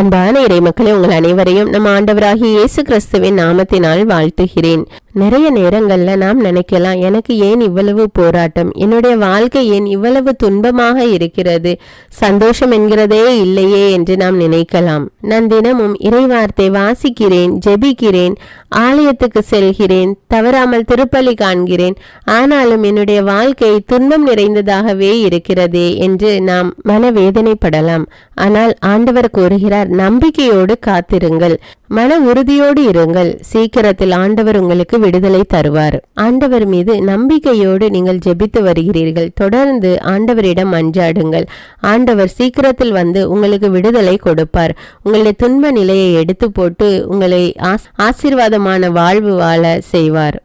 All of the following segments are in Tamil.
அன்பான இறைமக்களே உங்கள் அனைவரையும் நம்ம ஆண்டவராகிய இயேசு கிறிஸ்துவின் நாமத்தினால் வாழ்த்துகிறேன். நிறைய நேரங்கள்ல நாம் நினைக்கலாம் எனக்கு ஏன் இவ்வளவு போராட்டம்? என்னுடைய வாழ்க்கை ஏன் இவ்வளவு துன்பமாக இருக்கிறது? சந்தோஷம் என்கிறதே இல்லையே என்று நாம் நினைக்கலாம். நான் தினமும் இறைவார்த்தை வாசிக்கிறேன் ஜெபிக்கிறேன் ஆலயத்துக்கு செல்கிறேன் தவறாமல் திருப்பலி காண்கிறேன். ஆனாலும் என்னுடைய வாழ்க்கை துன்பம் நிறைந்ததாகவே இருக்கிறதே என்று நாம் மனவேதனைப்படலாம். ஆனால் ஆண்டவர் கூறுகிறார் நம்பிக்கையோடு காத்திருங்கள். மன உறுதியோடு இருங்கள். சீக்கிரத்தில் ஆண்டவர் உங்களுக்கு விடுதலை தருவார். ஆண்டவர் மீது நம்பிக்கையோடு நீங்கள் ஜெபித்து வருகிறீர்கள். தொடர்ந்து ஆண்டவரிடம் அஞ்சாடுங்கள் ஆண்டவர் சீக்கிரத்தில் வந்து உங்களுக்கு விடுதலை கொடுப்பார். உங்களுடைய துன்ப நிலையை எடுத்து போட்டு உங்களை ஆஸ்- ஆசீர்வாதமான வாழ்வு வாழ செய்வார்.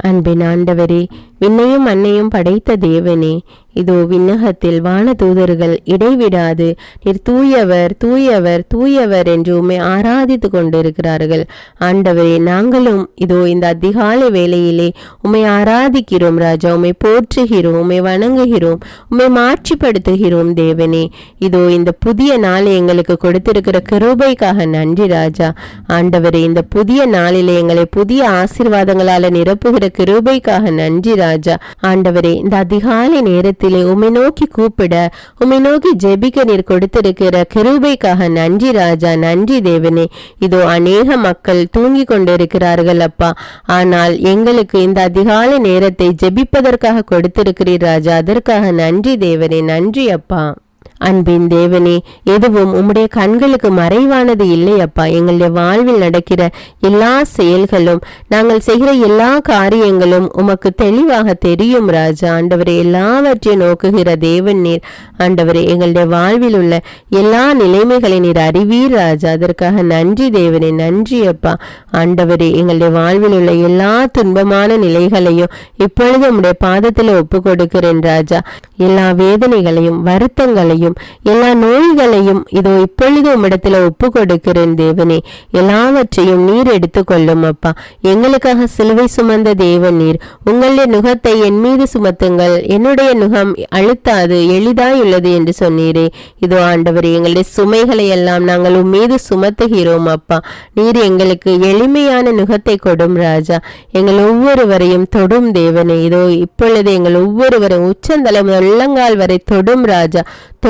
அன்பின் ஆண்டவரே விண்ணையும் அன்னையும் படைத்த தேவனே இதோ விண்ணகத்தில் வானதூதர்கள் இடைவிடாது. நீர் தூயவர் தூயவர் தூயவர் என்று உம்மை ஆராதித்து கொண்டிருக்கிறார்கள். ஆண்டவரே நாங்களும் இதோ இந்த அதிகாலை வேளையிலே உம்மை ஆராதிக்கிறோம் ராஜா. உம்மை போற்றுகிறோம் உம்மை வணங்குகிறோம் உம்மை மாற்றிப்படுத்துகிறோம் தேவனே. இதோ இந்த புதிய நாளை எங்களுக்கு கொடுத்திருக்கிற கிருபைக்காக நன்றி ராஜா. ஆண்டவரே இந்த புதிய நாளிலே எங்களை புதிய ஆசீர்வாதங்களால நிரப்புகிற கிருபைக்காக நன்றி ராஜா. ஆண்டவரே இந்த அதிகாலை நேரத்தில் உம்மை நோக்கி கூப்பிட உம்மை நோக்கி ஜெபிக்க நீர் கொடுத்திருக்கிற கிருபைக்காக நன்றி ராஜா நன்றி தேவனே. இதோ அநேக மக்கள் தூங்கி கொண்டிருக்கிறார்கள் அப்பா. ஆனால் எங்களுக்கு இந்த அதிகாலை நேரத்தை ஜெபிப்பதற்காக கொடுத்திருக்கிறீர் ராஜா. அதற்காக நன்றி தேவனே நன்றி அப்பா. அன்பின் தேவனே எதுவும் உம்முடைய கண்களுக்கு மறைவானது இல்லை அப்பா. எங்களுடைய வாழ்வில் நடக்கிற எல்லா செயல்களும் நாங்கள் செய்கிற எல்லா காரியங்களும் உமக்கு தெளிவாக தெரியும் ராஜா. ஆண்டவரே எல்லாவற்றையும் நோக்குகிற தேவன் நீர். ஆண்டவரே எங்களுடைய வாழ்வில் உள்ள எல்லா நிலைமைகளை நீர் அறிவீர் ராஜா. அதற்காக நன்றி தேவனே நன்றி அப்பா. ஆண்டவரே எங்களுடைய வாழ்வில் உள்ள எல்லா துன்பமான நிலைகளையும் இப்பொழுது உம்முடைய பாதத்தில் ஒப்பு கொடுக்கிறேன் ராஜா. எல்லா வேதனைகளையும் வருத்தங்களையும் எல்லா நோய்களையும் இதோ இப்பொழுது உம்மிடத்தில் ஒப்பு கொடுக்கிறேன் தேவனே. எல்லாவற்றையும் நீர் எடுத்துக்கொள்ளும் அப்பா. எங்களுக்காக சிலுவை சுமந்த தேவன் நீர். உங்களுடைய நுகத்தை என் மீது சுமத்துங்கள். என்னுடைய நுகம் அழுத்தாது எளிதாயுள்ளது என்று சொன்னீரே. இதோ ஆண்டவர் எங்களுடைய சுமைகளை எல்லாம் நாங்கள் உம் மீது சுமத்துகிறோம் அப்பா. நீர் எங்களுக்கு எளிமையான நுகத்தை கொடும் ராஜா. எங்கள் ஒவ்வொருவரையும் தொடும் தேவனே. இதோ இப்பொழுது எங்கள் ஒவ்வொருவரும் உச்சந்தலை முதல் உள்ளங்கால் வரை தொடும் ராஜா.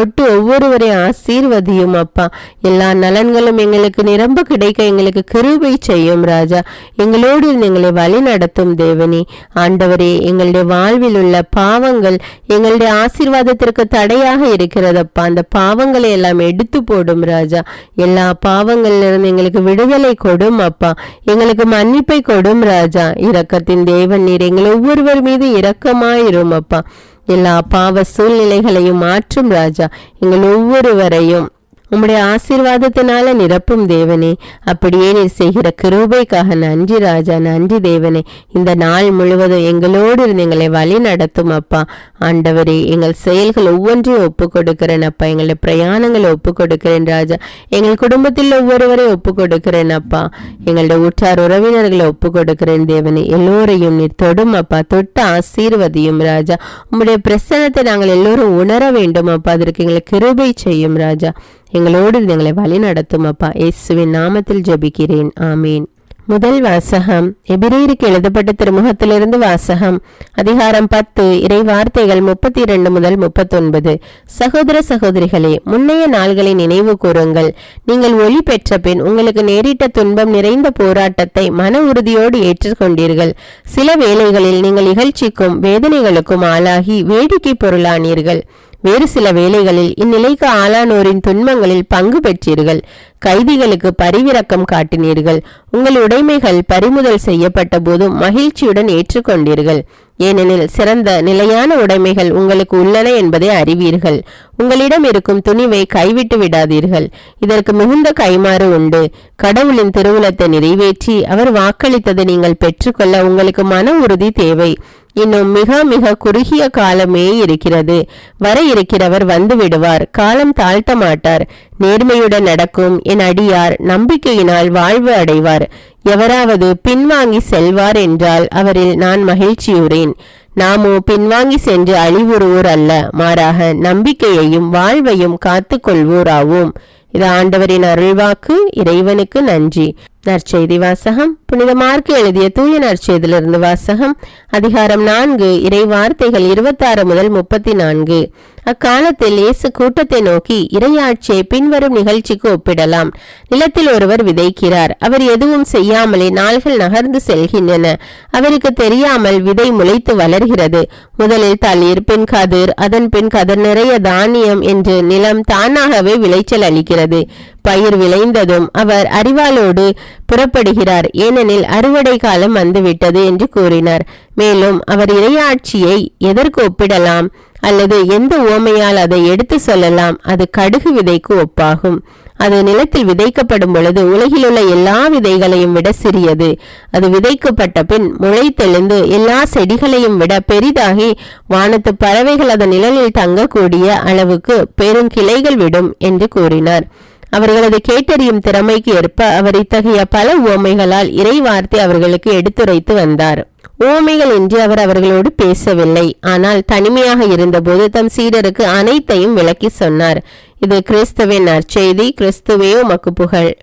தொட்டு ஒவ்வொருவரையும் ஆசீர்வதியும் அப்பா. எல்லா நலன்களும் எங்களுக்கு நிரம்ப கிடைக்க எங்களுக்கு கிருபை செய்யும் ராஜா. எங்களோடு எங்களை வழி நடத்தும் தேவனே. ஆண்டவரே எங்களுடைய வாழ்வில் உள்ள பாவங்கள் எங்களுடைய ஆசீர்வாதத்திற்கு தடையாக இருக்கிறதப்பா அந்த பாவங்களை எல்லாம் எடுத்து போடும் ராஜா. எல்லா பாவங்களிலிருந்து எங்களுக்கு விடுதலை கொடும் அப்பா. எங்களுக்கு மன்னிப்பை கொடும் ராஜா. இரக்கத்தின் தேவன் நீர் எங்கள் ஒவ்வொருவர் மீது இரக்கமாயிரும் அப்பா. எல்லா பாவ சூழ்நிலைகளையும் மாற்றும் ராஜா. எங்கள் ஒவ்வொருவரையும் உம்முடைய ஆசீர்வாதத்தினால நிரப்பும் தேவனே அப்படியே நீர் செய்கிற கிருபைக்காக நன்றி ராஜா நன்றி தேவனே. இந்த நாள் முழுவதும் எங்களோடு இருந்து எங்களை வழி நடத்தும் அப்பா. ஆண்டவரே எங்கள் செயல்கள் ஒவ்வொன்றையும் ஒப்பு கொடுக்கிறேன் அப்பா. எங்களுடைய பிரயாணங்களை ஒப்பு கொடுக்கிறேன் ராஜா. எங்கள் குடும்பத்தில் ஒவ்வொருவரையும் ஒப்பு கொடுக்கிறேன் அப்பா. எங்களுடைய உற்றார் உறவினர்களை ஒப்பு கொடுக்கிறேன் தேவனே. எல்லோரையும் நீர் தொடும் அப்பா. தொட்டு ஆசீர்வதியும் ராஜா. உம்முடைய பிரசனத்தை நாங்கள் எல்லோரும் உணர வேண்டும் அப்பா. அதற்கு எங்களுக்கு கிருபை செய்யும் ராஜா. எங்களோடு எங்களை வழி நடத்தும் அப்பா இயேசுவின் நாமத்தில் ஜெபிக்கிறேன். ஆமீன். முதல் வாசகம் எபிரேருக்கு எழுதப்பட்ட திருமுகத்திலிருந்து வாசகம் அதிகாரம் பத்து இறை வார்த்தைகள் முப்பத்தி இரண்டு முதல் முப்பத்தொன்பது. சகோதர சகோதரிகளே முன்னைய நாள்களை நினைவு கூறுங்கள். நீங்கள் ஒளி பெற்ற பின் உங்களுக்கு நேரிட்ட துன்பம் நிறைந்த போராட்டத்தை மன உறுதியோடு ஏற்றுக்கொண்டீர்கள். சில வேளைகளில் நீங்கள் இகழ்ச்சிக்கும் வேதனைகளுக்கும் ஆளாகி வேடிக்கை பொருளானீர்கள். வேறு சில வேளைகளில் இந்நிலைக்கு ஆளானோரின் துன்பங்களில் பங்கு பெற்றீர்கள். கைதிகளுக்கு பரிவிறக்கம் காட்டினீர்கள். உங்கள் உடைமைகள் பறிமுதல் செய்யப்பட்ட போதும் மகிழ்ச்சியுடன் ஏற்றுக்கொண்டீர்கள். ஏனெனில் சிறந்த நிலையான உடைமைகள் உங்களுக்கு உள்ளன என்பதை அறிவீர்கள். உங்களிடம் இருக்கும் துணிவை கைவிட்டு விடாதீர்கள். இதற்கு மிகுந்த கைமாறு உண்டு. கடவுளின் திருவுளத்தை நிறைவேற்றி அவர் வாக்களித்ததை நீங்கள் பெற்றுக்கொள்ள உங்களுக்கு மன உறுதி தேவை. இன்னும் மிக மிக குறுகிய காலமே இருக்கிறது. வர இருக்கிறவர் வந்து விடுவார். காலம் தாழ்த்த மாட்டார் நேர்மையுடன் நடக்கும் என் அடியார் நம்பிக்கையினால் வாழ்வு அடைவார். எவராவது பின்வாங்கி செல்வார் என்றால் அவரில் நான் மகிழ்ச்சியுறேன். நாமோ பின்வாங்கி சென்று அழிவுறுவோர் அல்ல மாறாக நம்பிக்கையையும் வாழ்வையும் காத்துக்கொள்வோராவோம். இது ஆண்டவரின் அருள்வாக்கு இறைவனுக்கு நன்றி. நற்செய்தி வாசகம். புனித மார்க்கு எழுதிய தூய நற்செய்தியிலிருந்து வாசகம். அதிகாரம் நான்கு இறை வார்த்தைகள் இருபத்தாறு முதல் முப்பத்தி நான்கு. அக்காலத்தில் இயேசு கூட்டத்தை நோக்கி இரையாட்சியை பின்வரும் நிகழ்ச்சிக்கு ஒப்பிடலாம். நிலத்தில் ஒருவர் விதைக்கிறார். அவர் எதுவும் செய்யாமலே நாள்கள் நகர்ந்து செல்கின்றன. அவருக்கு தெரியாமல் விதை முளைத்து வளர்கிறது. முதலில் தளிர் பின் கதிர் அதன் பின் கதிர் நிறைய தானியம் என்று நிலம் தானாகவே விளைச்சல் அளிக்கிறது. பயிர் விளைந்ததும் அவர் அறிவாளோடு புறப்படுகிறார். ஏனெனில் அறுவடை காலம் வந்துவிட்டது என்று கூறினார். மேலும் அவர் இரையாட்சியை எதற்கு ஒப்பிடலாம்? அல்லது எந்த உவமையால் அதை எடுத்து சொல்லலாம்? அது கடுகு விதைக்கு ஒப்பாகும். அது நிலத்தில் விதைக்கப்படும் பொழுது உலகிலுள்ள எல்லா விதைகளையும் விட சிறியது. அது விதைக்கப்பட்ட பின் முளைத்தெழுந்து எல்லா செடிகளையும் விட பெரிதாகி வானத்து பறவைகள் அதன் நிழலில் தங்கக்கூடிய அளவுக்கு பெரும் கிளைகள் விடும் என்று கூறினார். அவர்களது கேட்டறியும் திறமைக்கு ஏற்ப அவர் இத்தகைய பல உவமைகளால் இறைவார்த்தை அவர்களுக்கு எடுத்துரைத்து வந்தார். உவமைகள் என்று அவர் அவர்களோடு பேசவில்லை. ஆனால் தனிமையாக இருந்தபோது தம் சீடருக்கு அனைத்தையும் விளக்கி சொன்னார். இது கிறிஸ்துவின் நற்செய்தி. கிறிஸ்துவே உமக்கு புகழ்.